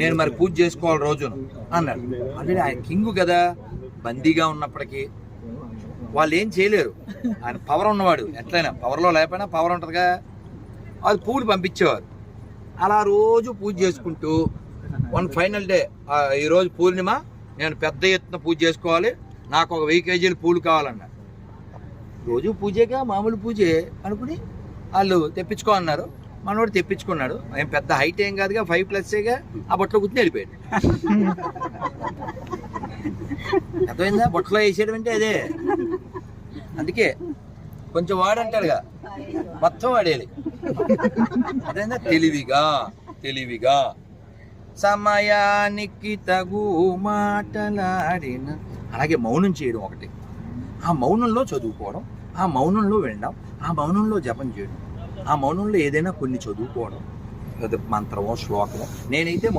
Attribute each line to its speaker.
Speaker 1: నేను మరి పూజ చేసుకోవాలి రోజును అన్నాడు. ఆల్రెడీ ఆయన కింగ్ కదా బందీగా ఉన్నప్పటికీ వాళ్ళు ఏం చేయలేరు. ఆయన పవర్ ఉన్నవాడు. ఎట్లయినా పవర్లో లేకపోయినా పవర్ ఉంటుందిగా. అది పూలు పంపించేవారు. అలా రోజు పూజ చేసుకుంటూ వన్ ఫైనల్ డే ఈరోజు పూర్ణిమ నేను పెద్ద ఎత్తున పూజ చేసుకోవాలి. నాకు ఒక వెయ్యి కేజీలు పూలు కావాలన్నారు. రోజు పూజేగా మామూలు పూజే అనుకుని వాళ్ళు తెప్పించుకో అన్నారు. మనోడు తెప్పించుకున్నాడు. ఏం పెద్ద హైట్ ఏం కాదుగా ఫైవ్ ప్లస్గా ఆ బొట్టలో కూర్చుని వెళ్ళిపోయాడు. అర్థమైందా? బొట్టలో వేసేయడం అంటే అదే. అందుకే కొంచెం వాడంటాడుగా. మొత్తం వాడేయాలి అదేందా తెలివిగా తెలివిగా. సమయానికి తగు మాటలాడిన. అలాగే మౌనం చేయడం ఒకటి. ఆ మౌనంలో చదువుకోవడం ఆ మౌనంలో వినడం ఆ మౌనంలో జపం చేయడం. ఆ మౌనంలో ఏదైనా కొన్ని చదువుకోవడం అది మంత్రమో శ్లోకమో. నేనైతే